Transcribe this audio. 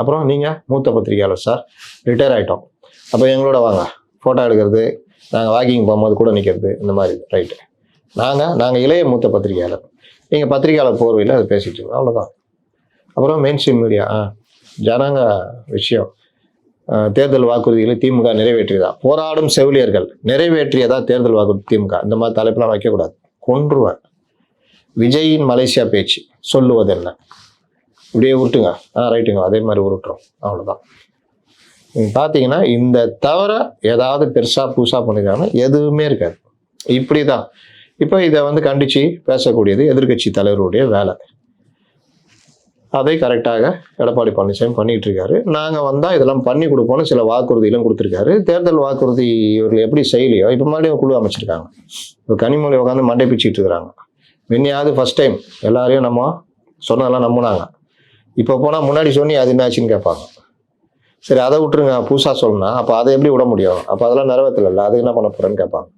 அப்புறம் நீங்கள் மூத்த பத்திரிகையாளர் சார் ரிட்டையர் ஆகிட்டோம் அப்போ எங்களோட வாங்க ஃபோட்டோ எடுக்கிறது நாங்கள் வாக்கிங் போகும்போது கூட நிற்கிறது இந்த மாதிரி ரைட்டு நாங்கள் நாங்கள் இளைய மூத்த பத்திரிகையாளர். நீங்கள் பத்திரிகையாளர் போர்வையில் அதை பேசிட்டு இருக்கோம் அவ்வளோதான் அப்புறம் மெயின் ஸ்ட்ரீம் மீடியா ஆ ஜனங்க விஷயம். தேர்தல் வாக்குறுதிகளை திமுக நிறைவேற்றியதா? போராடும் செவிலியர்கள் நிறைவேற்றியதா தேர்தல் வாக்குறுதி திமுக? இந்த மாதிரி தலைப்பெல்லாம் வைக்கக்கூடாது. கொன்றுவேன். விஜயின் மலேசியா பேச்சு சொல்லுவது என்ன இப்படியே உருட்டுங்க. ஆ ரைட்டுங்க. அதே மாதிரி உருட்டுறோம். அவ்வளோதான் நீங்கள் பார்த்தீங்கன்னா இந்த தவிர ஏதாவது பெருசாக புதுசாக பண்ணியிருக்காங்கன்னா எதுவுமே இருக்காது. இப்படி தான் இப்போ இதை வந்து கண்டித்து பேசக்கூடியது எதிர்க்கட்சி தலைவருடைய வேலை. அதை கரெக்டாக எடப்பாடி பழனிசாமி பண்ணிகிட்டு இருக்காரு நாங்கள் வந்தால் இதெல்லாம் பண்ணி கொடுப்போம்னு சில வாக்குறுதிகளும் கொடுத்துருக்காரு. தேர்தல் வாக்குறுதி இவர்கள் எப்படி செய்யலையோ இப்போ மறுபடியும் குழு அமைச்சிருக்காங்க. இப்போ கனிமொழி உட்காந்து மண்டை பிச்சுட்டு இருக்கிறாங்க. முன்னையாவது ஃபர்ஸ்ட் டைம் எல்லாரையும் நம்ம சொன்னதெல்லாம் நம்பினாங்க. இப்போ போனால் முன்னாடி சொன்னி அது என்னாச்சுன்னு கேட்பாங்க. சரி அதை விட்டுருங்க புதுசாக சொல்லணும். அப்போ அதை எப்படி விட முடியும்? அப்போ அதெல்லாம் நிறைவேற்றல அதுக்கு என்ன பண்ண போகிறேன்னு கேட்பாங்க.